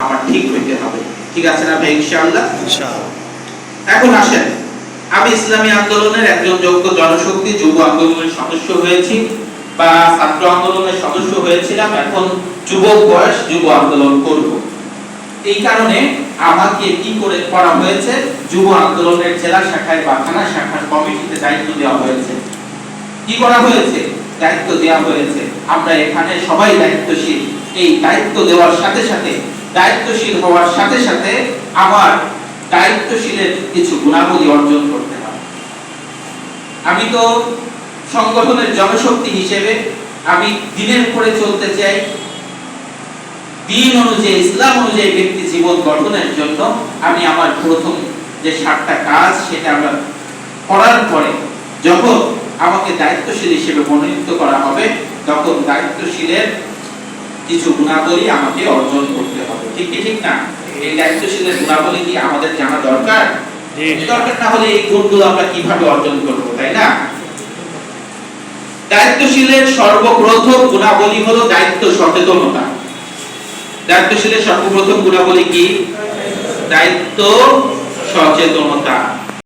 আমার ঠিক হইতে হবে। ঠিক আছে না ভাই? ইনশাআল্লাহ? এখন আসেন। আমি ইসলামী আন্দোলনের একজন যোগ্য জনশক্তি যুব আন্দোলনের সদস্য হয়েছি বা ছাত্র আন্দোলনের সদস্য হয়েছিলাম। এখন যুবক বয়স যুব আন্দোলন করব। এই কারণে আমাকে কি করে করা হয়েছে? যুব আন্দোলনের জেলা শাখায় বা থানা শাখার কমিটিতে দায়িত্ব দেওয়া হয়েছে। কি করা হয়েছে? দায়িত্ব দেওয়া হয়েছে। আমরা এখানে সবাই দায়িত্বশীল। এই দায়িত্ব দেওয়ার সাথে সাথে দায়িত্বশীল হওয়ার সাথে সাথে আমার দায়িত্বশীলের কিছু গুণাবলী অর্জন করতে হবে আমি তো সংগঠনের জনশক্তি হিসেবে আমি দিনের উপরে চলতে চাই। দিন অনুযায়ী, ইসলাম অনুযায়ী ব্যক্তি জীবন গঠনের জন্য আমি আমার প্রথম যে সাতটা কাজ সেটা আমরা করার পরে যখন আমাকে দায়িত্বশীল হিসেবে মনোনীত করা হবে, তখন দায়িত্বশীলের কিছু গুণাবলী আমাকে অর্জন করতে হবে। ঠিক কি ঠিক না? এই দায়িত্বশীলের গুণাবলী কি আমাদের জানা দরকার? দরকার না হলে এই গুণগুলো আমরা কীভাবে অর্জন করব তাই না? দায়িত্বশীলের সর্বপ্রথম গুণাবলী হলো দায়িত্ব সচেতনতা। দায়িত্বশীলের সর্বপ্রথম গুণাবলী কি? দায়িত্ব সচেতনতা।